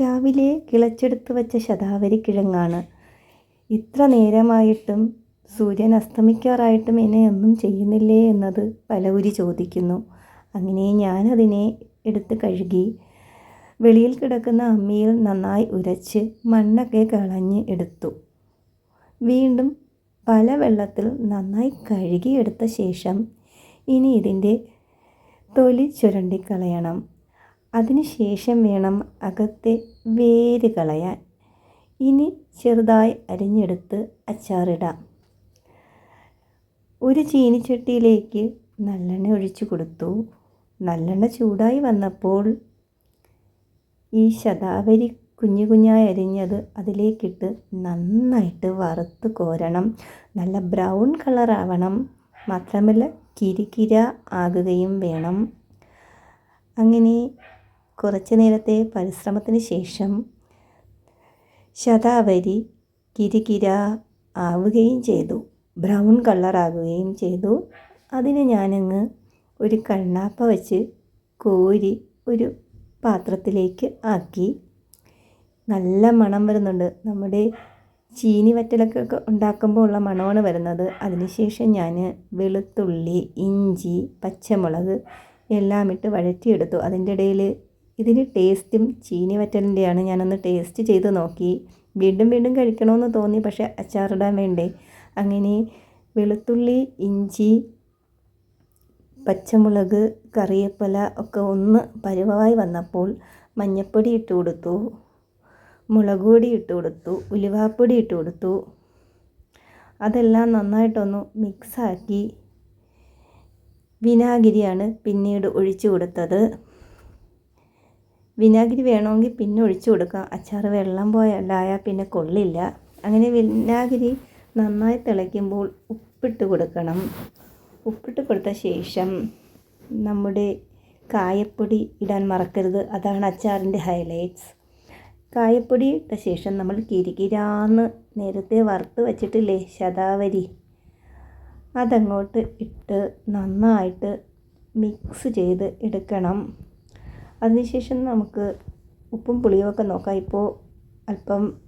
രാവിലെ കിളച്ചെടുത്ത് വച്ച ശതാവരി കിഴങ്ങാണ്. ഇത്ര നേരമായിട്ടും സൂര്യൻ അസ്തമിക്കാറായിട്ടും എന്നെ ഒന്നും ചെയ്യുന്നില്ലേ എന്നത് പലവരി ചോദിക്കുന്നു. അങ്ങനെ ഞാനതിനെ എടുത്ത് കഴുകി വെളിയിൽ കിടക്കുന്ന അമ്മിയിൽ നന്നായി ഉരച്ച് മണ്ണൊക്കെ കളഞ്ഞ് എടുത്തു. വീണ്ടും പല വെള്ളത്തിൽ നന്നായി കഴുകിയെടുത്ത ശേഷം ഇനി ഇതിന്റെ തൊലി ചുരണ്ടിക്കളയണം. അതിനുശേഷം വേണം അകത്തെ വേര് കളയാൻ. ഇനി ചെറുതായി അരിഞ്ഞെടുത്ത് അച്ചാറിടാം. ഒരു ചീനിച്ചട്ടിയിലേക്ക് നല്ലെണ്ണ ഒഴിച്ചു കൊടുത്തു. നല്ലെണ്ണ ചൂടായി വന്നപ്പോൾ ഈ ശതാവരി കുഞ്ഞു കുഞ്ഞായി അരിഞ്ഞത് അതിലേക്കിട്ട് നന്നായിട്ട് വറുത്ത് കോരണം. നല്ല ബ്രൗൺ കളറാവണം മാത്രമല്ല കിരികിര ആകുകയും വേണം. അങ്ങനെ കുറച്ച് നേരത്തെ പരിശ്രമത്തിന് ശേഷം ശതാവരി കിരികിര ആവുകയും ചെയ്തു. ബ്രൗൺ കളറാകുകയും ചെയ്തു. അതിന് ഞാനങ്ങ് ഒരു കണ്ണാപ്പ വെച്ച് കോരി ഒരു പാത്രത്തിലേക്ക് ആക്കി. നല്ല മണം വരുന്നുണ്ട്. നമ്മുടെ ചീനി വറ്റലൊക്കെ ഉണ്ടാക്കുമ്പോൾ ഉള്ള മണമാണ് വരുന്നത്. അതിനുശേഷം ഞാൻ വെളുത്തുള്ളി ഇഞ്ചി പച്ചമുളക് എല്ലാം ഇട്ട് വഴറ്റിയെടുത്തു. അതിന്റെ ഇടയിൽ ഇതിന് ടേസ്റ്റും ചീനി വറ്റലിന്റെയാണ് ഞാനൊന്ന് ടേസ്റ്റ് ചെയ്ത് നോക്കി. വീണ്ടും വീണ്ടും കഴിക്കണമെന്ന് തോന്നി പക്ഷേ അച്ചാറിടാൻ വേണ്ടേ? അങ്ങനെ വെളുത്തുള്ളി ഇഞ്ചി പച്ചമുളക് കറിവേപ്പില ഒക്കെ ഒന്ന് പരുവമായി വന്നപ്പോൾ മഞ്ഞൾപ്പൊടി ഇട്ട് കൊടുത്തു. മുളക് പൊടി ഇട്ട് കൊടുത്തു. ഉലുവാപ്പൊടി ഇട്ട് കൊടുത്തു. അതെല്ലാം നന്നായിട്ടൊന്ന് മിക്സാക്കി വിനാഗിരിയാണ് പിന്നീട് ഒഴിച്ചു കൊടുത്തത്. വിനാഗിരി വേണമെങ്കിൽ പിന്നെ ഒഴിച്ചു കൊടുക്കാം. അച്ചാർ വെള്ളം പോയല്ലായാൽ പിന്നെ കൊള്ളില്ല. അങ്ങനെ വിനാഗിരി നന്നായി തിളയ്ക്കുമ്പോൾ ഉപ്പിട്ട് കൊടുക്കണം. ഉപ്പിട്ട് കൊടുത്ത ശേഷം നമ്മുടെ കായപ്പൊടി ഇടാൻ മറക്കരുത്. അതാണ് അച്ചാറിന്റെ ഹൈലൈറ്റ്സ് കായപ്പൊടി ഇട്ട ശേഷം നമ്മൾ കിരികിരാന്ന് നേരത്തെ വറുത്ത് വച്ചിട്ടില്ലേ ശതാവരി. അതങ്ങോട്ട് ഇട്ട് നന്നായിട്ട് മിക്സ് ചെയ്ത് എടുക്കണം. അതിനുശേഷം നമുക്ക് ഉപ്പും പുളിയും ഒക്കെ നോക്കാം. ഇപ്പോൾ അല്പം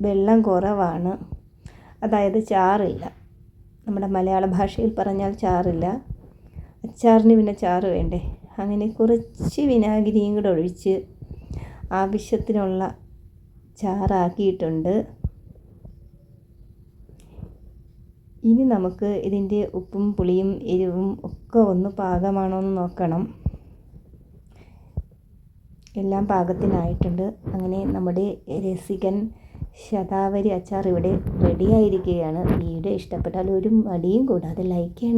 വെള്ളം കുറവാണ്. അതായത് ചാറില്ല. നമ്മുടെ മലയാള ഭാഷയിൽ പറഞ്ഞാൽ ചാറില്ല. അച്ചാറിന് പിന്നെ ചാറ് വേണ്ടേ? അങ്ങനെ കുറച്ച് വിനാഗിരിയും കൂടെ ഒഴിച്ച് ആവശ്യത്തിനുള്ള ചാറാക്കിയിട്ടുണ്ട്. ഇനി നമുക്ക് ഇതിന്റെ ഉപ്പും പുളിയും എരിവും ഒക്കെ ഒന്ന് പാകമാണോ എന്ന് നോക്കണം. എല്ലാം പാകത്തിനായിട്ടുണ്ട്. അങ്ങനെ നമ്മുടെ രസികൻ ശതാവരി അച്ചാർ ഇവിടെ റെഡി ആയിരിക്കുകയാണ്. വീഡിയോ ഇഷ്ടപ്പെട്ടാൽ ഒരു മടിയും കൂടാതെ ലൈക്ക് ചെയ്യണം.